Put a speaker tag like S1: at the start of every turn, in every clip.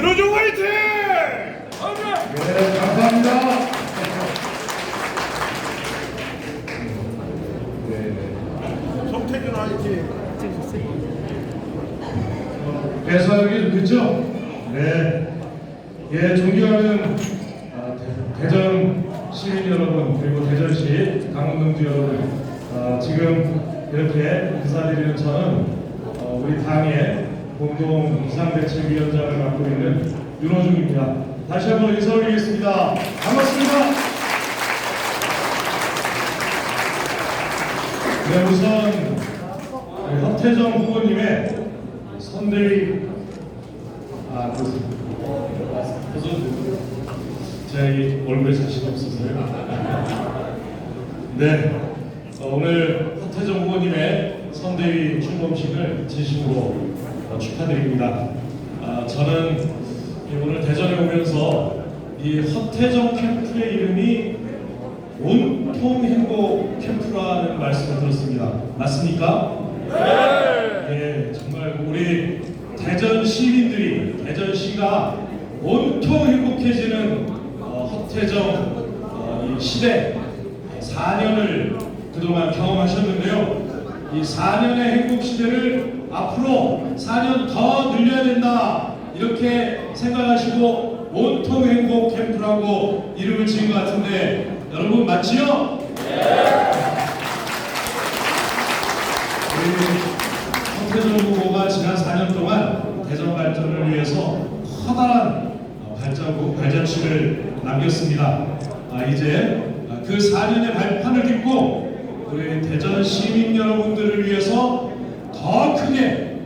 S1: 윤호중 화이팅!
S2: 네, 감사합니다. 네,
S1: 송태균 화이팅!
S2: 배수하기 좋겠죠? 네. 예, 존경하는 아, 대- 대전 시민 여러분 그리고 대전시 강원동지 여러분 아, 지금 이렇게 인사드리는 저는 어, 우리 당의 공동 비상대책위원장을 맡고 있는 윤호중입니다. 다시 한번 인사 올리겠습니다. 반갑습니다. 네, 우선 허태정 후보님의 선대위 아. 제가 이 얼굴에 자신 없어서요. 네, 어, 오늘 허태정 후보님의 선대위 출범식을 진심으로 어, 축하드립니다. 아, 저는 이 오늘 대전에 오면서 이 허태정 캠프의 이름이 온통 행복 캠프라는 말씀을 들었습니다. 맞습니까? 네, 정말 우리 대전 시민들이 대전시가 온통 행복해지는 어, 허태정 어, 이 시대 4년을 그동안 경험하셨는데요. 이 4년의 행복 시대를 앞으로 4년 더 늘려야 된다 이렇게 생각하시고 온통 행복 캠프라고 이름을 지은 것 같은데 여러분 맞지요? 우리 황태정 후보가 지난 4년 동안 대전 발전을 위해서 커다란 어, 발자국, 발자취를 남겼습니다. 아, 이제 아, 그 4년의 발판을 딛고 우리 대전 시민 여러분들을 위해서 더 크게,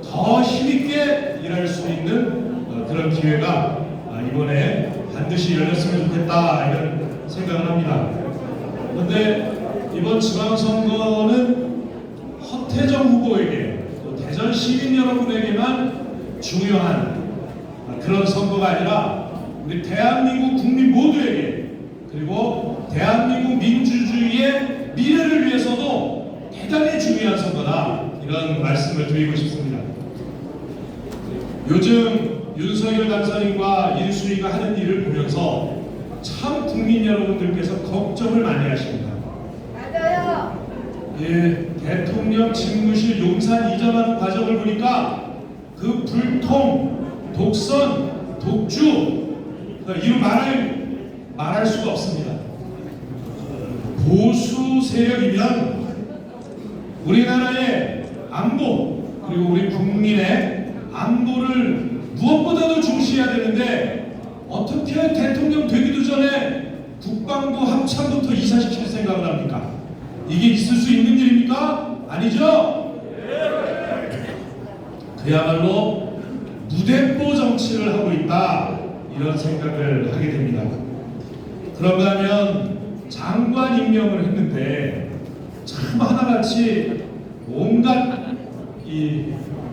S2: 더 힘있게 일할 수 있는 어, 그런 기회가 아, 이번에 반드시 열렸으면 좋겠다 이런 생각을 합니다. 그런데 이번 지방선거는 허태정 후보에게 또 대전 시민 여러분에게만 중요한 그런 선거가 아니라 우리 대한민국 국민 모두에게 그리고 대한민국 민주주의의 미래를 위해서도 대단히 중요한 선거다 이런 말씀을 드리고 싶습니다. 요즘 윤석열 당선인과 인수위가 하는 일을 보면서 참 국민 여러분들께서 걱정을 많이 하십니다.
S3: 맞아요.
S2: 예, 대통령 집무실 용산 이전하는 과정을 보니까 그 불통, 독선, 독주 이루 말할 말할 수가 없습니다. 보수 세력이면 우리나라의 안보 그리고 우리 국민의 안보를 무엇보다도 중시해야 되는데 어떻게 대통령 되기도 전에 국방부 합참부터 이사시킬 생각을 합니까? 이게 있을 수 있는 일입니까? 아니죠? 그야말로 무대뽀 정치를 하고 있다 이런 생각을 하게 됩니다. 그런가 하면 장관 임명을 했는데 참 하나같이 온갖 이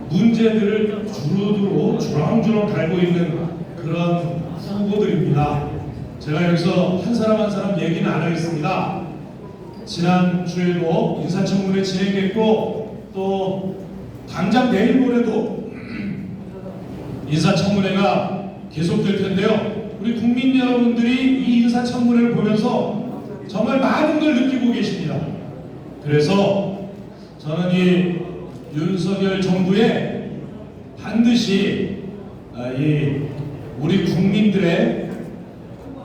S2: 문제들을 주루두루 주렁주렁 달고 있는 그런 후보들입니다. 제가 여기서 한 사람 한 사람 얘기는 안 하겠습니다. 지난주에도 인사청문회 진행했고 또 당장 내일 모레도 인사청문회가 계속될 텐데요. 우리 국민 여러분들이 이 인사청문회를 보면서 정말 많은 걸 느끼고 계십니다. 그래서 저는 이 윤석열 정부에 반드시 아, 이 우리 국민들의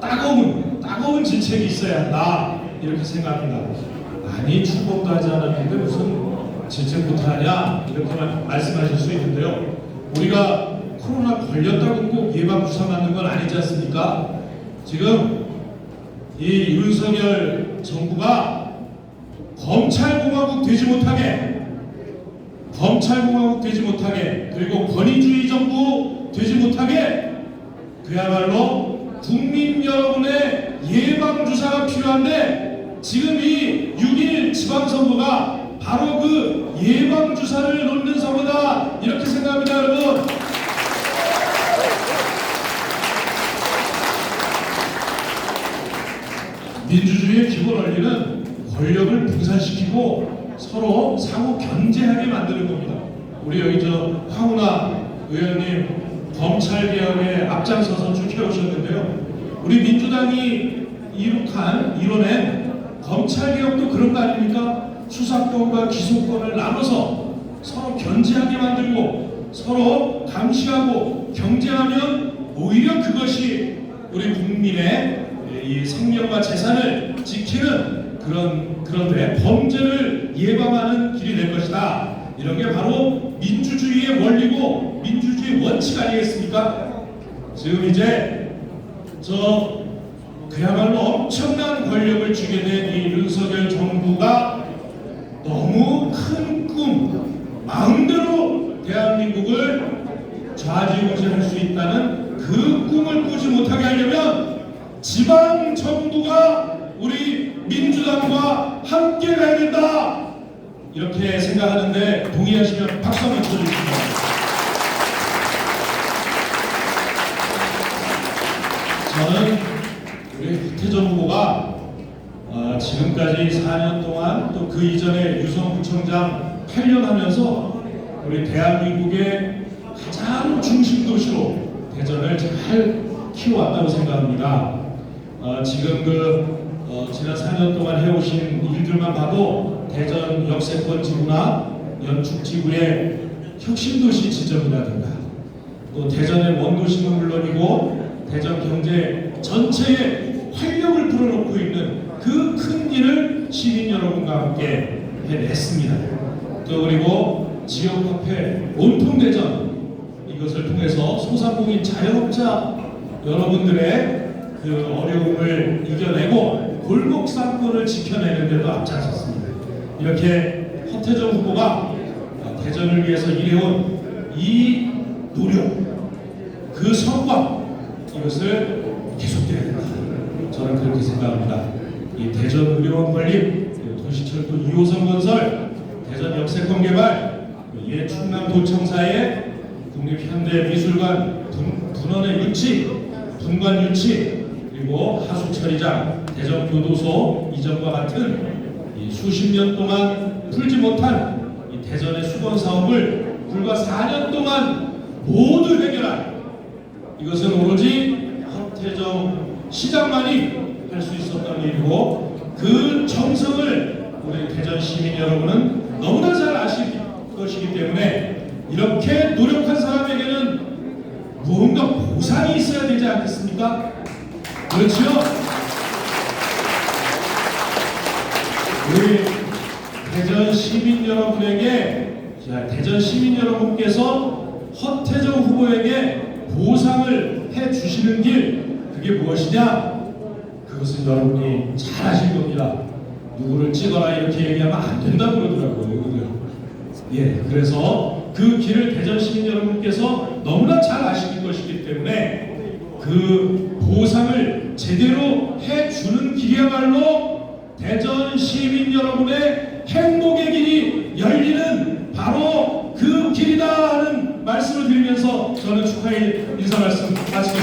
S2: 따가운 따가운 질책이 있어야 한다 이렇게 생각합니다. 아니 출범도 하지 않았는데 무슨 질책부터 하냐 이렇게 말- 말씀하실 수 있는데요. 우리가 코로나 걸렸다고 꼭 예방 주사 맞는 건 아니지 않습니까? 지금 이 윤석열 정부가 검찰공화국 되지 못하게 검찰공화국 되지 못하게 그리고 권위주의 정부 되지 못하게 그야말로 국민 여러분의 예방 주사가 필요한데 지금 이 6일 지방선거가 바로 그 예방 주사를 놓는 선거다 이렇게 생각합니다, 여러분. 민주주의의 기본 원리는 권력을 분산시키고 서로 상호 견제하게 만드는 겁니다. 우리 여기 저 황운하 의원님 검찰 개혁에 앞장서서 쭉 해오셨는데요. 우리 민주당이 이룩한 이뤄낸 검찰 개혁도 그런 거 아닙니까? 수사권과 기소권을 나눠서 서로 견제하게 만들고 서로 감시하고 경쟁하면 오히려 그것이 우리 국민의 이 생명과 재산을 지키는 그런 그런데 범죄를 예방하는 길이 될 것이다. 이런 게 바로 민주주의의 원리고 민주주의 원칙 아니겠습니까? 지금 이제 저 그야말로 엄청난 권력을 쥐게 된 이 윤석열 정부가 너무 큰 꿈, 마음대로 대한민국을 좌지우지할 수 있다는 그 꿈을 꾸지 못하게 하려면 지방 정부가 민주당과 함께 가야 된다. 이렇게 생각하는데 동의하시면 박수 한번 쳐주십시오. 저는 우리 태정 후보가 어, 지금까지 4년 동안 또 그 이전에 유성 부총장 8년 하면서 우리 대한민국의 가장 중심 도시로 대전을 잘 키워왔다고 생각합니다. 어, 지금 그 어, 지난 4년 동안 해오신 일들만 봐도 대전 역세권 지구나 연축 지구의 혁신도시 지점이라든가 또 대전의 원도심은 물론이고 대전 경제 전체에 활력을 불어넣고 있는 그 큰 일을 시민 여러분과 함께 해냈습니다. 또 그리고 지역 화폐 온통 대전 이것을 통해서 소상공인 자영업자 여러분들의 그 어려움을 이겨내고 골목 상권을 지켜내는 데도 앞장섰습니다. 이렇게 허태정 후보가 대전을 위해서 일해온 이 노력, 그 성과 이것을 계속돼야 된다. 저는 그렇게 생각합니다. 이 대전 의료원 건립, 도시철도 2호선 건설, 대전 역세권 개발, 예 충남 도청사의 국립현대미술관 분, 분원의 유치, 분관 유치, 그리고 하수처리장, 대전교도소 이전과 같은 이 수십 년 동안 풀지 못한 이 대전의 수건 사업을 불과 4년 동안 모두 해결한 이것은 오로지 허태정 시장만이 할 수 있었던 일이고 그 정성을 우리 대전 시민 여러분은 너무나 잘 아실 것이기 때문에 이렇게 노력한 사람에게는 무언가 보상이 있어야 되지 않겠습니까? 그렇죠? 우리 대전 시민 여러분에게 자, 대전 시민 여러분께서 허태정 후보에게 보상을 해 주시는 길 그게 무엇이냐? 그것은 여러분이 잘 아실 겁니다. 누구를 찍어라 이렇게 얘기하면 안 된다고 그러더라고요. 예, 그래서 그 길을 대전 시민 여러분께서 너무나 잘 아실 것이기 때문에 그 보상을 제대로 해 주는 길이야말로 대전 시민 여러분의 행복의 길이 열리는 바로 그 길이다 하는 말씀을 드리면서 저는 축하의 인사 말씀 마치겠습니다.